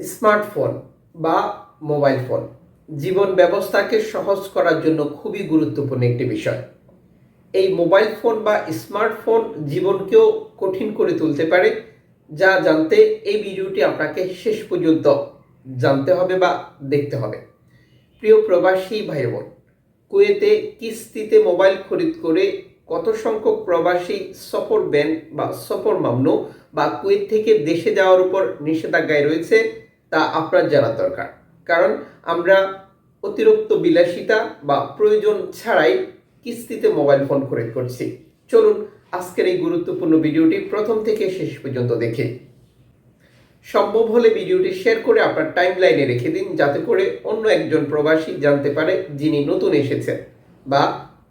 Smartphone বা mobile phone জীবন ব্যবস্থাকে সহজ করার জন্য খুবই গুরুত্বপূর্ণ একটি বিষয়। এই মোবাইল ফোন বা স্মার্টফোন জীবনকেও কঠিন করে তুলতে পারে, যা জানতে এই ভিডিওটি আপনাকে শেষ পর্যন্ত জানতে হবে বা দেখতে হবে। প্রিয় প্রবাসী ভাই বোন কুয়েতে কিস্তিতে মোবাইল খরিদ করে কত সংখ্যক প্রবাসী সফর ব্যান বা সফর মামলো বা কুয়েত থেকে দেশে যাওয়ার উপর নিষেধাজ্ঞায় রয়েছে তা আপনার জানা দরকার। কারণ আমরা অতিরিক্ত বিলাসিতা বা প্রয়োজন ছাড়াই কিস্তিতে মোবাইল ফোন খরিদ করছি। চলুন আজকের এই গুরুত্বপূর্ণ ভিডিওটি প্রথম থেকে শেষ পর্যন্ত দেখে। সম্ভব হলে ভিডিওটি শেয়ার করে আপনার টাইম লাইনে রেখে দিন, যাতে করে অন্য একজন প্রবাসী জানতে পারে যিনি নতুন এসেছেন বা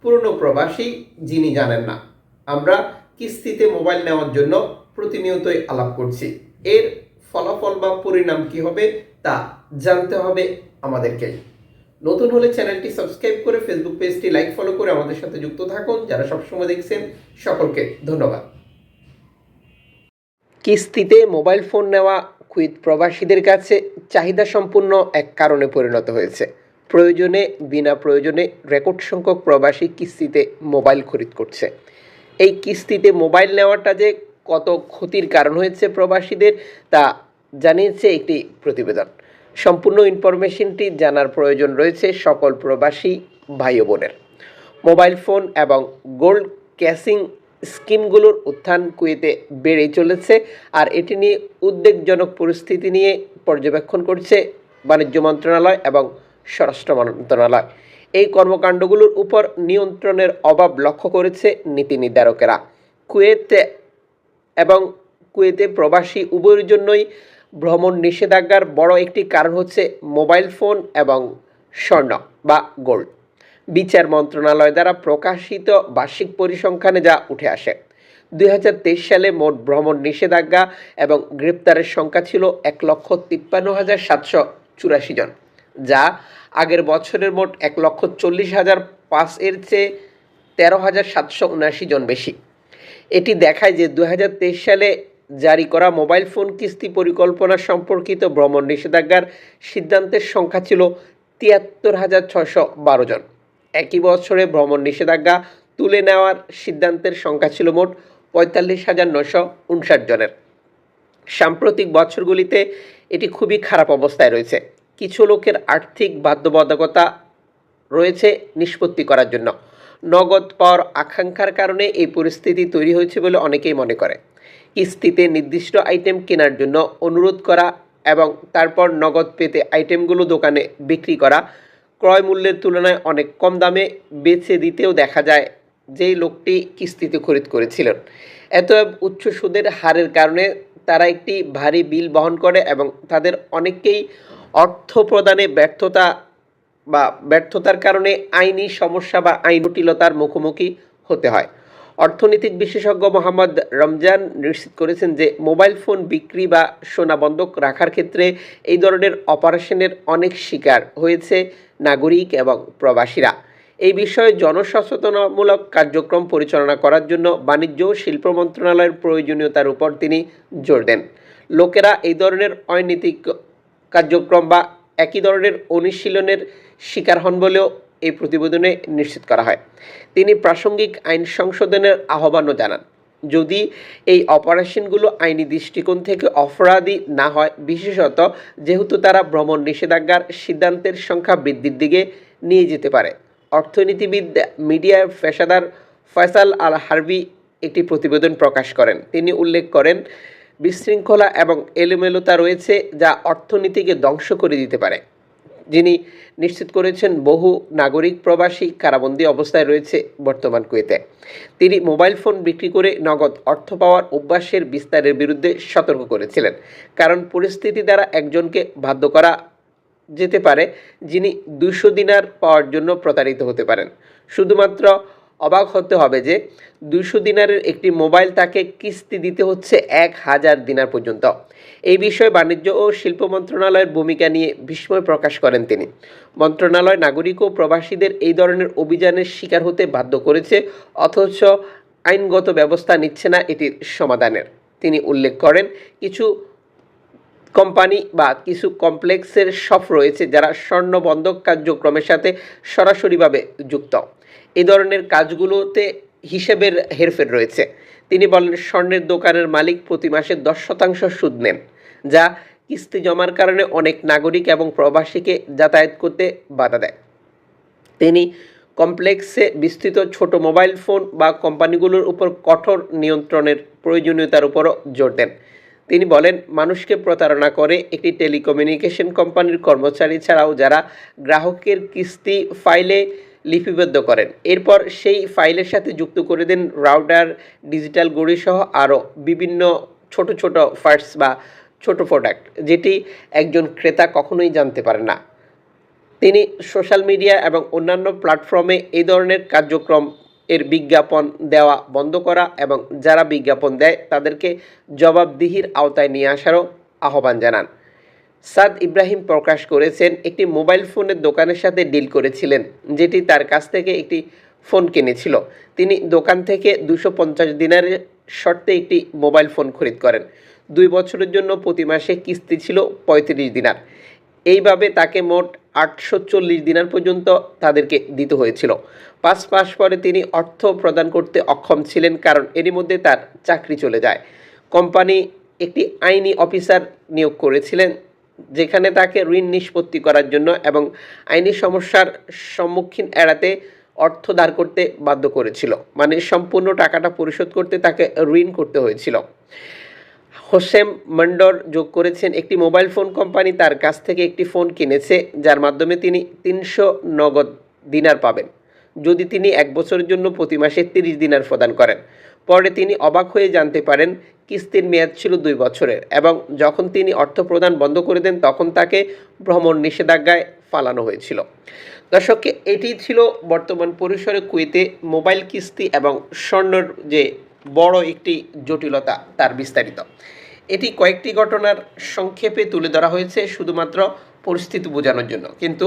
পুরনো প্রবাসী যিনি জানেন না। আমরা কিস্তিতে মোবাইল নেওয়ার জন্য প্রতিনিয়তই আলাপ করছি। এর ফলাফল বা পরিণাম কি হবে তা জানতে হবে আমাদেরকে। নতুন হলে চ্যানেলটি সাবস্ক্রাইব করে ফেসবুক পেজটি লাইক ফলো করে আমাদের সাথে যুক্ত থাকুন, যারা সবসময় দেখছেন সকলকে ধন্যবাদ। কিস্তিতে মোবাইল ফোন নেওয়া কুইত প্রবাসীদের কাছে চাহিদা সম্পূর্ণ এক কারণে পরিণত হয়েছে। প্রয়োজনে বিনা প্রয়োজনে রেকর্ড সংখ্যক প্রবাসী কিস্তিতে মোবাইল খরিদ করছে। এই কিস্তিতে মোবাইল নেওয়াটা যে কত ক্ষতির কারণ হয়েছে প্রবাসীদের তা জানিয়েছে একটি প্রতিবেদন। সম্পূর্ণ ইনফরমেশনটি জানার প্রয়োজন রয়েছে সকল প্রবাসী ভাই বোনের মোবাইল ফোন এবং গোল্ড ক্যাশিং স্কিমগুলোর উত্থান কুয়েতে বেড়েই চলেছে আর এটি নিয়ে উদ্বেগজনক পরিস্থিতি নিয়ে পর্যবেক্ষণ করছে বাণিজ্য মন্ত্রণালয় এবং স্বরাষ্ট্র মন্ত্রণালয়। এই কর্মকাণ্ডগুলোর উপর নিয়ন্ত্রণের অভাব লক্ষ্য করেছে নীতি নির্ধারকেরা। কুয়েতে এবং কুয়েতে প্রবাসী উভয়ের জন্যই ভ্রমণ নিষেধাজ্ঞার বড় একটি কারণ হচ্ছে মোবাইল ফোন এবং স্বর্ণ বা গোল্ড। বিচার মন্ত্রণালয় দ্বারা প্রকাশিত বার্ষিক পরিসংখ্যানে যা উঠে আসে, দুই হাজার তেইশ সালে মোট ভ্রমণ নিষেধাজ্ঞা এবং গ্রেপ্তারের সংখ্যা ছিল এক লক্ষ তিপ্পান্ন হাজার সাতশো চুরাশি জন, যা আগের বছরের মোট এক লক্ষ চল্লিশ হাজার পাঁচ এর চেয়ে তেরো হাজার সাতশো উনআশি জন বেশি। এটি দেখায় যে দু হাজার তেইশ সালে জারি করা মোবাইল ফোন কিস্তি পরিকল্পনা সম্পর্কিত ভ্রমণ নিষেধাজ্ঞার সিদ্ধান্তের সংখ্যা ছিল তিয়াত্তর হাজার ছশো বারো জন। একই বছরে ভ্রমণ নিষেধাজ্ঞা তুলে নেওয়ার সিদ্ধান্তের সংখ্যা ছিল মোট পঁয়তাল্লিশ হাজার নশো উনষাট জনের। সাম্প্রতিক বছরগুলিতে এটি খুবই খারাপ অবস্থায় রয়েছে। কিছু লোকের আর্থিক বাধ্যবাধকতা রয়েছে নিষ্পত্তি করার জন্য। নগদ পাওয়ার আকাঙ্ক্ষার কারণে এই পরিস্থিতি তৈরি হয়েছে বলে অনেকেই মনে করে। কিস্তিতে নির্দিষ্ট আইটেম কেনার জন্য অনুরোধ করা এবং তারপর নগদ পেতে আইটেমগুলো দোকানে বিক্রি করা ক্রয় মূল্যের তুলনায় অনেক কম দামে বেচে দিতেও দেখা যায় যেই লোকটি কিস্তিতে খরিদ করেছিলেন। এত উচ্চ সুদের হারের কারণে তারা একটি ভারী বিল বহন করে এবং তাদের অনেককেই অর্থ প্রদানে ব্যর্থতা বা ব্যর্থতার কারণে আইনি সমস্যা বা আইন জটিলতার মুখোমুখি হতে হয়। অর্থনৈতিক বিশেষজ্ঞ মোহাম্মদ রমজান নিশ্চিত করেছেন যে মোবাইল ফোন বিক্রি বা সোনা বন্ধক রাখার ক্ষেত্রে এই ধরনের অপারেশনের অনেক শিকার হয়েছে নাগরিক এবং প্রবাসীরা। এই বিষয়ে জনসচেতনামূলক কার্যক্রম পরিচালনা করার জন্য বাণিজ্য ও শিল্প মন্ত্রণালয়ের প্রয়োজনীয়তার উপর তিনি জোর দেন। লোকেরা এই ধরনের অনৈতিক কার্যক্রম বা একই ধরনের অনুশীলনের শিকার হন বলেও এই প্রতিবেদনে নিশ্চিত করা হয়। তিনি প্রাসঙ্গিক আইন সংশোধনের আহ্বানও জানান, যদি এই অপারেশনগুলো আইনি দৃষ্টিকোণ থেকে অপরাধী না হয়, বিশেষত যেহেতু তারা ভ্রমণ নিষেধাজ্ঞার সিদ্ধান্তের সংখ্যা বৃদ্ধির দিকে নিয়ে যেতে পারে। অর্থনীতিবিদ মিডিয়ার পেশাদার ফয়সাল আল হারবি একটি প্রতিবেদন প্রকাশ করেন। তিনি উল্লেখ করেন বিশৃঙ্খলা এবং এলোমেলোতা রয়েছে যা অর্থনীতিকে ধ্বংস করে দিতে পারে। যিনি নিশ্চিত করেছেন বহু নাগরিক প্রবাসী কারাবন্দী অবস্থায় রয়েছে বর্তমান কুয়েতে। তিনি মোবাইল ফোন বিক্রি করে নগদ অর্থ পাওয়ার অভ্যাসের বিস্তারের বিরুদ্ধে সতর্ক করেছিলেন, কারণ পরিস্থিতি দ্বারা একজনকে বাধ্য করা যেতে পারে যিনি দুশো দিনার পাওয়ার জন্য প্রতারিত হতে পারেন। শুধুমাত্র অবাক হতে হবে যে দুশো দিনারের একটি মোবাইল তাকে কিস্তি দিতে হচ্ছে এক হাজার দিনার পর্যন্ত। এই বিষয়ে বাণিজ্য ও শিল্প মন্ত্রণালয়ের ভূমিকা নিয়ে বিস্ময় প্রকাশ করেন তিনি। মন্ত্রণালয় নাগরিক ও প্রবাসীদের এই ধরনের অভিযানের শিকার হতে বাধ্য করেছে, অথচ আইনগত ব্যবস্থা নিচ্ছে না এটির সমাধানের। তিনি উল্লেখ করেন, কিছু কোম্পানি বা কিছু কমপ্লেক্সের শপ রয়েছে যারা স্বর্ণ বন্ধক কার্যক্রমের সাথে সরাসরিভাবে যুক্ত। এই ধরনের কাজগুলোতে হিসেবের হেরফের রয়েছে। তিনি বলেন, স্বর্ণের দোকানের মালিক প্রতি মাসে দশ শতাংশ সুদ নেন, যা কিস্তি জমার কারণে অনেক নাগরিক এবং প্রবাসীকে যাতায়াত করতে বাধা দেয়। তিনি কমপ্লেক্সে বিস্তৃত ছোট মোবাইল ফোন বা কোম্পানিগুলোর উপর কঠোর নিয়ন্ত্রণের প্রয়োজনীয়তার উপরও জোর দেন। তিনি বলেন, মানুষকে প্রতারণা করে একটি টেলিকমিউনিকেশন কোম্পানির কর্মচারী ছাড়াও যারা গ্রাহকের কিস্তি ফাইলে লিপিবদ্ধ করেন। এরপর সেই ফাইলের সাথে যুক্ত করে দেন রাউটার, ডিজিটাল গড়ি সহ আরও বিভিন্ন ছোট ছোট ফার্টস বা ছোট প্রোডাক্ট, যেটি একজন ক্রেতা কখনোই জানতে পারে না। তিনি সোশ্যাল মিডিয়া এবং অন্যান্য প্ল্যাটফর্মে এই ধরনের কার্যক্রম এর বিজ্ঞাপন দেওয়া বন্ধ করা এবং যারা বিজ্ঞাপন দেয় তাদেরকে জবাবদিহির আওতায় নিয়ে আসারও আহ্বান জানান। সাদ ইব্রাহিম প্রকাশ করেছেন একটি মোবাইল ফোনের দোকানের সাথে ডিল করেছিলেন, যেটি তার কাছ থেকে একটি ফোন কিনেছিল। তিনি দোকান থেকে দুশো পঞ্চাশ দিনের শর্তে একটি মোবাইল ফোন খরিদ করেন। দুই বছরের জন্য প্রতি মাসে কিস্তি ছিল পঁয়ত্রিশ দিনার। এইভাবে তাকে মোট আটশো চল্লিশ দিনার পর্যন্ত তাদেরকে দিতে হয়েছিল। পাঁচ মাস পরে তিনি অর্থ প্রদান করতে অক্ষম ছিলেন, কারণ এরই মধ্যে তার চাকরি চলে যায়। কোম্পানি একটি আইনি অফিসার নিয়োগ করেছিলেন যেখানে তাকে ঋণ নিষ্পত্তি করার জন্য এবং আইনি সমস্যার সম্মুখীন এড়াতে অর্থ ধার করতে বাধ্য করেছিল। মানে সম্পূর্ণ টাকাটা পরিশোধ করতে তাকে ঋণ করতে হয়েছিল। হোসেম মন্ডর যোগ করেছেন একটি মোবাইল ফোন কোম্পানি তার কাছ থেকে একটি ফোন কিনেছে, যার মাধ্যমে তিনি তিনশো নগদ দিনার পাবেন। যদি তিনি এক বছরের জন্য প্রতি মাসে তিরিশ দিনার প্রদান করেন। পরে তিনি অবাক হয়ে জানতে পারেন, কিস্তির মেয়াদ ছিল দুই বছরের এবং যখন তিনি অর্থ প্রদান বন্ধ করে দেন, তখন তাকে ভ্রমণ নিষেধাজ্ঞায় ফালানো হয়েছিল। দর্শককে এটি ছিল বর্তমান পরিসরে কুয়েতে মোবাইল কিস্তি এবং স্বর্ণর যে বড় একটি জটিলতা, তার বিস্তারিত। এটি কয়েকটি ঘটনার সংক্ষেপে তুলে ধরা হয়েছে শুধুমাত্র পরিস্থিতি বোঝানোর জন্য। কিন্তু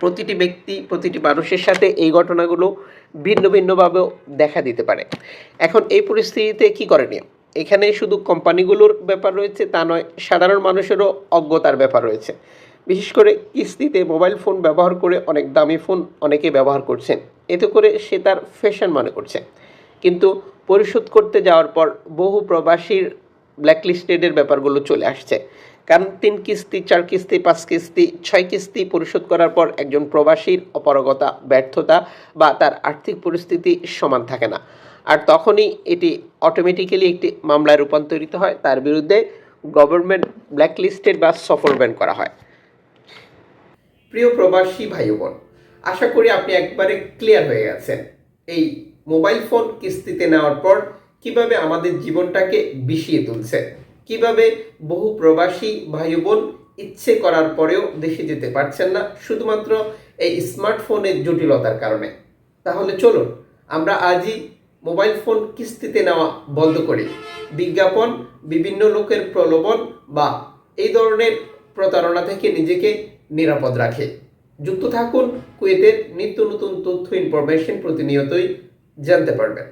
প্রতিটি ব্যক্তি, প্রতিটি মানুষের সাথে এই ঘটনাগুলো ভিন্ন ভিন্নভাবেও দেখা দিতে পারে। এখন এই পরিস্থিতিতে কি করণীয় এখানে শুধু কোম্পানিগুলোর ব্যাপার রয়েছে, তা নয়, সাধারণ মানুষেরও অজ্ঞতার ব্যাপার রয়েছে। বিশেষ করে কিস্তিতে মোবাইল ফোন ব্যবহার করে অনেক দামি ফোন অনেকে ব্যবহার করছেন। এতে করে সে তার ফ্যাশন মনে করছে। কিন্তু পরিশোধ করতে যাওয়ার পর বহু প্রবাসীর ব্ল্যাকলিস্টেডের ব্যাপারগুলো চলে আসছে। কারণ তিন কিস্তি, চার কিস্তি, পাঁচ কিস্তি, ছয় কিস্তি পরিশোধ করার পর একজন প্রবাসীর অপারগতা, ব্যর্থতা বা তার আর্থিক পরিস্থিতি সমান থাকে না। আর তখনই এটি অটোমেটিক্যালি একটি মামলায় রূপান্তরিত হয়। তার বিরুদ্ধে গভর্নমেন্ট ব্ল্যাকলিস্টেড বা সফর ব্যান করা হয়। প্রিয় প্রবাসী ভাই বোন আশা করি আপনি একবারে ক্লিয়ার হয়ে গেছেন। এই মোবাইল ফোন কিস্তিতে নেওয়ার পর কীভাবে আমাদের জীবনটাকে বিষিয়ে তুলছে। কীভাবে বহু প্রবাসী ভাই বোন ইচ্ছে করার পরেও দেশে যেতে পারছেন না, শুধুমাত্র এই স্মার্টফোনের জটিলতার কারণে। তাহলে চলুন, আমরা আজই মোবাইল ফোন কিস্তিতে নেওয়া বন্ধ করি। বিজ্ঞাপন, বিভিন্ন লোকের প্রলোভন বা এই ধরনের প্রতারণা থেকে নিজেকে নিরাপদ রাখে। যুক্ত থাকুন কুয়েতের নিত্য নতুন তথ্য ইনফরমেশন প্রতিনিয়তই জানতে পারবেন।